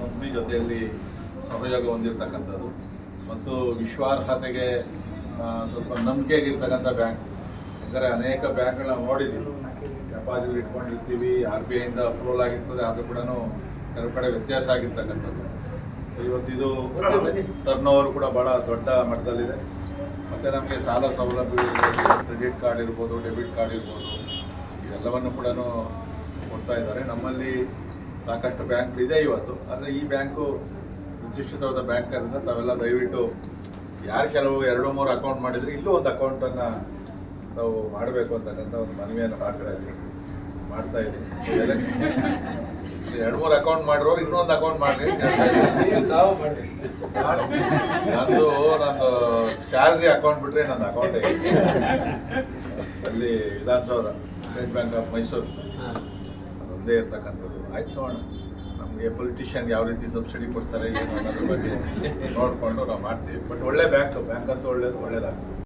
Company ಜೊತೆಯಲ್ಲಿ ಸಹಯೋಗ ಹೊಂದಿರತಕ್ಕಂಥದ್ದು. ಮತ್ತು ವಿಶ್ವಾರ್ಹತೆಗೆ ಸ್ವಲ್ಪ ನಂಬಿಕೆಯಾಗಿರ್ತಕ್ಕಂಥ ಬ್ಯಾಂಕ್. ಯಾಕಂದರೆ ಅನೇಕ ಬ್ಯಾಂಕ್ಗಳನ್ನ ನೋಡಿದ್ದೀವಿ ಡೆಪಾಸಿಟ್ ಇಟ್ಕೊಂಡಿರ್ತೀವಿ, ಆರ್ ಬಿ ಐಯಿಂದ ಅಪ್ರೂವಲ್ ಆಗಿರ್ತದೆ, ಆದರೂ ಕೂಡ ಕೆಲವು ಕಡೆ ವ್ಯತ್ಯಾಸ ಆಗಿರ್ತಕ್ಕಂಥದ್ದು. ಇವತ್ತಿದು ಟರ್ನ್ ಓವರ್ ಕೂಡ ಭಾಳ ದೊಡ್ಡ ಮಟ್ಟದಲ್ಲಿದೆ. ಮತ್ತು ನಮಗೆ ಸಾಲ ಸೌಲಭ್ಯ ಕ್ರೆಡಿಟ್ ಕಾರ್ಡ್ ಇರ್ಬೋದು, ಡೆಬಿಟ್ ಕಾರ್ಡ್ ಇರ್ಬೋದು, ಇವೆಲ್ಲವನ್ನು ಕೂಡ ಕೊಡ್ತಾ ಇದ್ದಾರೆ. ನಮ್ಮಲ್ಲಿ ಸಾಕಷ್ಟು ಬ್ಯಾಂಕ್ಗಳಿದೆ ಇದೆ ಇವತ್ತು. ಅಂದರೆ ಈ ಬ್ಯಾಂಕು ಪ್ರತಿಷ್ಠಿತವಾದ ಬ್ಯಾಂಕ್ ಆದ್ದರಿಂದ ತಾವೆಲ್ಲ ದಯವಿಟ್ಟು ಯಾರು ಕೆಲವು ಎರಡು ಮೂರು ಅಕೌಂಟ್ ಮಾಡಿದರೆ ಇಲ್ಲೂ ಒಂದು ಅಕೌಂಟನ್ನು ನಾವು ಮಾಡಬೇಕು ಅಂತಕ್ಕಂಥ ಒಂದು ಮನವಿಯನ್ನು ಮಾಡ್ಕೊಳ್ಳಿ ಮಾಡ್ತಾ ಇದ್ದೀನಿ. ಎರಡು ಮೂರು ಅಕೌಂಟ್ ಮಾಡಿರೋರು ಇನ್ನೊಂದು ಅಕೌಂಟ್ ಮಾಡಿರಿ ನಂದು ನಂದು ಸ್ಯಾಲ್ರಿ ಅಕೌಂಟ್ ಬಿಟ್ಟರೆ ನಂದು ಅಕೌಂಟ್ ಅಲ್ಲಿ Vidhanasoudha state bank of Mysuru. ಅದೊಂದೇ ಇರ್ತಕ್ಕಂಥದ್ದು. ಆಯ್ತು ಅಣ್ಣ. ನಮಗೆ ಪೊಲಿಟಿಷಿಯನ್ಗೆ ಯಾವ ರೀತಿ ಸಬ್ಸಿಡಿ ಕೊಡ್ತಾರೆ ಏನು ಅನ್ನೋದ್ರ ಬಗ್ಗೆ ನೋಡಿಕೊಂಡು ನಾವು ಮಾಡ್ತೀವಿ. ಬಟ್ ಒಳ್ಳೆ ಬ್ಯಾಂಕ್ ಬ್ಯಾಂಕ್ ಅಂತೂ ಒಳ್ಳೇದು, ಒಳ್ಳೇದಾಗ್ತದೆ.